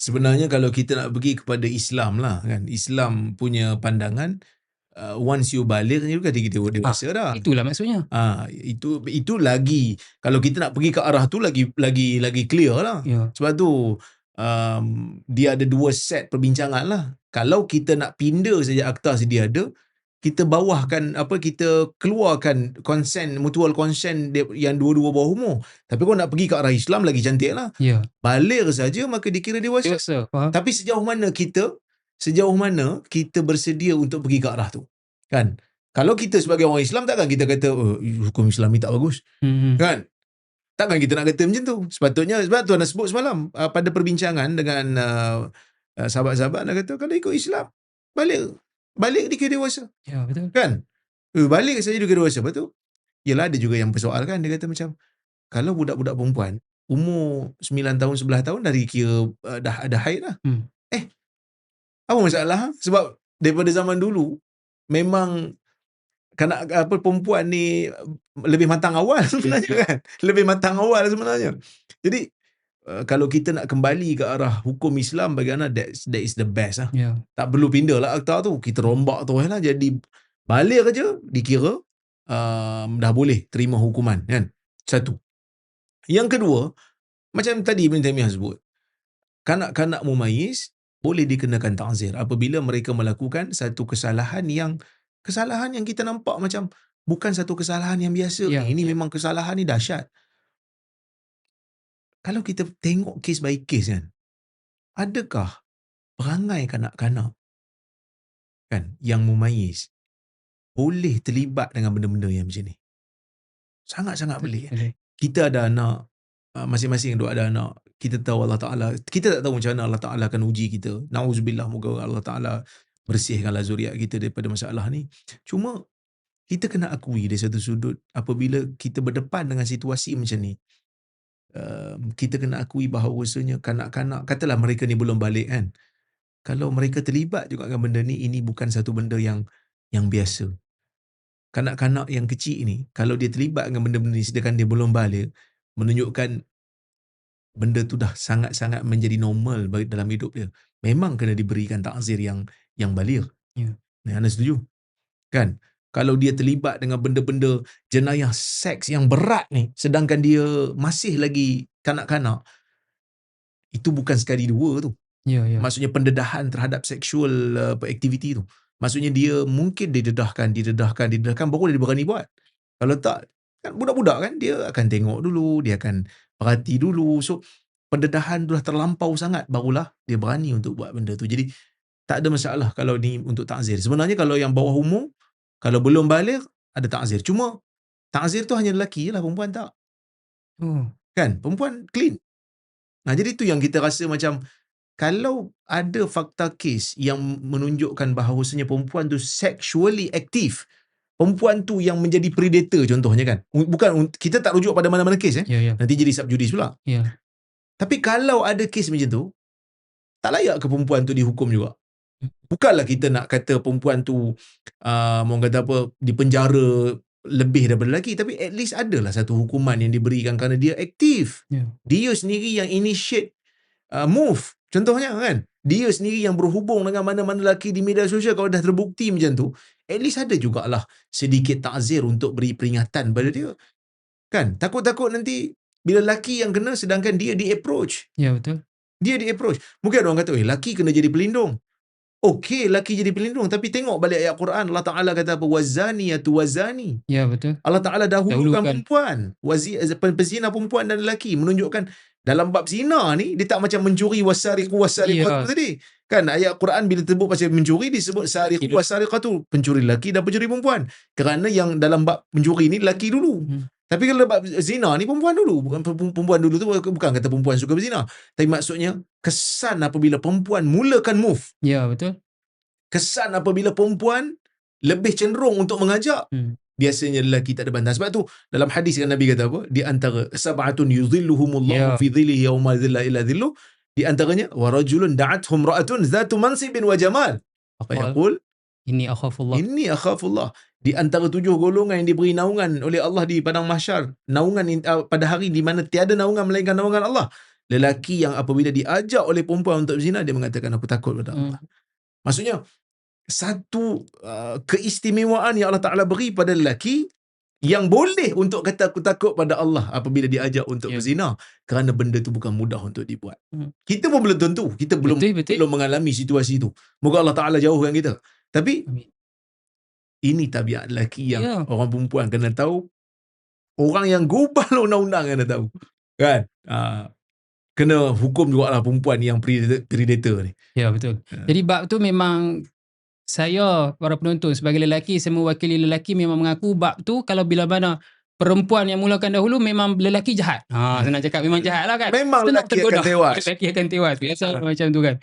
Sebenarnya kalau kita nak pergi kepada Islam lah kan. Islam punya pandangan uh, once you balik ni kan kita dewasa ah, dah. Itulah maksudnya. Ah itu itu lagi kalau kita nak pergi ke arah tu lagi lagi lagi clear lah. Ya. Sebab tu um, dia ada dua set perbincangan lah. Kalau kita nak pindah saja akta sedia ada, kita bawahkan apa kita keluarkan consent mutual consent yang dua-dua bawah umur. Tapi kau nak pergi ke arah Islam lagi cantik lah. Ya. balik saja maka dikira dewasa, dewasa tapi sejauh mana kita sejauh mana kita bersedia untuk pergi ke arah tu? Kan? Kalau kita sebagai orang Islam takkan kita kata oh, hukum Islam ni tak bagus. Hmm. kan? Takkan kita nak kata macam tu. Sepatutnya sebab tu anda sebut semalam uh, pada perbincangan dengan uh, uh, sahabat-sahabat anda kata kalau ikut Islam balik balik dia kira dewasa. Ya, betul. Kan? Eh, balik saja dia kira dewasa. Lepas tu, yelah ada juga yang persoalkan. Dia kata macam, kalau budak-budak perempuan, umur 9 tahun, 11 tahun, dari kira uh, dah ada haid lah. Hmm. Eh, apa masalah? Sebab daripada zaman dulu, memang kanak apa perempuan ni lebih matang awal sebenarnya kan lebih matang awal sebenarnya jadi Uh, kalau kita nak kembali ke arah hukum Islam bagaimana that that is the best ah. Yeah. Tak perlu pindah lah akta tu. Kita rombak tu lah jadi balik aja dikira um, dah boleh terima hukuman kan. Satu. Yang kedua, macam tadi Ibn Taymiyah sebut. Kanak-kanak mumayyiz boleh dikenakan ta'zir apabila mereka melakukan satu kesalahan yang kesalahan yang kita nampak macam bukan satu kesalahan yang biasa. Yeah. Ini memang kesalahan ni dahsyat kalau kita tengok kes by kes kan, adakah perangai kanak-kanak kan yang mumayyiz boleh terlibat dengan benda-benda yang macam ni? Sangat-sangat boleh. Kan? Kita ada anak, uh, masing-masing dua ada anak, kita tahu Allah Ta'ala, kita tak tahu macam mana Allah Ta'ala akan uji kita. Na'udzubillah, moga Allah Ta'ala bersihkanlah zuriat kita daripada masalah ni. Cuma, kita kena akui dari satu sudut, apabila kita berdepan dengan situasi macam ni, kita kena akui bahawasanya kanak-kanak katalah mereka ni belum balik kan. Kalau mereka terlibat juga dengan benda ni ini bukan satu benda yang yang biasa. Kanak-kanak yang kecil ni kalau dia terlibat dengan benda-benda ni sedangkan dia belum balik menunjukkan benda tu dah sangat-sangat menjadi normal bagi dalam hidup dia. Memang kena diberikan takzir yang yang balik ya. Yeah. anda setuju? Kan kalau dia terlibat dengan benda-benda jenayah seks yang berat ni sedangkan dia masih lagi kanak-kanak itu bukan sekali dua tu. Ya ya. Maksudnya pendedahan terhadap sexual uh, activity tu. Maksudnya dia mungkin didedahkan didedahkan didedahkan baru dia berani buat. Kalau tak kan budak-budak kan dia akan tengok dulu dia akan perhati dulu. So pendedahan tu dah terlampau sangat barulah dia berani untuk buat benda tu. Jadi tak ada masalah kalau ni untuk takzir. Sebenarnya kalau yang bawah umur kalau belum balik, ada takzir. Cuma, takzir tu hanya lelaki lah, perempuan tak. Oh. Kan? Perempuan clean. Nah, jadi itu yang kita rasa macam, kalau ada fakta kes yang menunjukkan bahawasanya perempuan tu sexually active, perempuan tu yang menjadi predator contohnya kan. Bukan, kita tak rujuk pada mana-mana kes. Eh? Yeah, yeah. Nanti jadi subjudis pula. Yeah. Tapi kalau ada kes macam tu, tak layak ke perempuan tu dihukum juga? Bukanlah kita nak kata perempuan tu uh, mau kata apa di penjara lebih daripada lelaki tapi at least adalah satu hukuman yang diberikan kerana dia aktif. Yeah. Dia sendiri yang initiate uh, move. Contohnya kan, dia sendiri yang berhubung dengan mana-mana lelaki di media sosial kalau dah terbukti macam tu, at least ada jugalah sedikit takzir untuk beri peringatan pada dia. Kan? Takut-takut nanti bila lelaki yang kena sedangkan dia di approach. Ya yeah, betul. Dia di approach. Mungkin orang kata, "Eh, lelaki kena jadi pelindung." Okey, laki jadi pelindung tapi tengok balik ayat Quran Allah Taala kata apa wazani ya wazani. Ya betul. Allah Taala dahulukan perempuan, wazi pezina perempuan dan lelaki menunjukkan dalam bab zina ni dia tak macam mencuri wasariqu wasariqatu ya. tadi. Kan ayat Quran bila terbuk pasal mencuri disebut sariqu wasariqatu pencuri lelaki dan pencuri perempuan. Kerana yang dalam bab mencuri ni lelaki dulu. Hmm. Tapi kalau bab zina ni perempuan dulu. Bukan perempuan dulu tu bukan kata perempuan suka berzina. Tapi maksudnya kesan apabila perempuan mulakan move. Ya, betul. Kesan apabila perempuan lebih cenderung untuk mengajak. Hmm. Biasanya lelaki tak ada bantahan. Sebab tu dalam hadis kan Nabi kata apa? Di antara sab'atun yuzilluhumullahu ya. fi dhillihi yawma dhilla ila dhillu. Di antaranya wa rajulun da'athum ra'atun zatu mansibin wa jamal. Apa yang yaqul? Ini akhafullah. Ini akhafullah di antara tujuh golongan yang diberi naungan oleh Allah di padang mahsyar naungan uh, pada hari di mana tiada naungan melainkan naungan Allah Lelaki yang apabila diajak oleh perempuan untuk berzina dia mengatakan aku takut pada Hmm. Allah. Maksudnya satu uh, keistimewaan yang Allah Taala beri pada lelaki yang boleh untuk kata aku takut pada Allah apabila diajak untuk Ya. berzina kerana benda tu bukan mudah untuk dibuat. Hmm. Kita pun belum tentu, kita belum Betul, betul. belum mengalami situasi itu. Moga Allah Taala jauhkan kita. Tapi Amin. ini tabiat lelaki yang Ya. orang perempuan kena tahu. Orang yang gubal undang-undang kena tahu. Kan? Uh, kena hukum juga lah perempuan yang predator, ni. Ya betul. Ya. Jadi bab tu memang saya para penonton sebagai lelaki saya mewakili lelaki memang mengaku bab tu kalau bila mana perempuan yang mulakan dahulu memang lelaki jahat. Ha senang cakap memang jahat lah kan. Memang lelaki akan tergoda. tewas. Lelaki akan tewas. Biasa macam tu kan.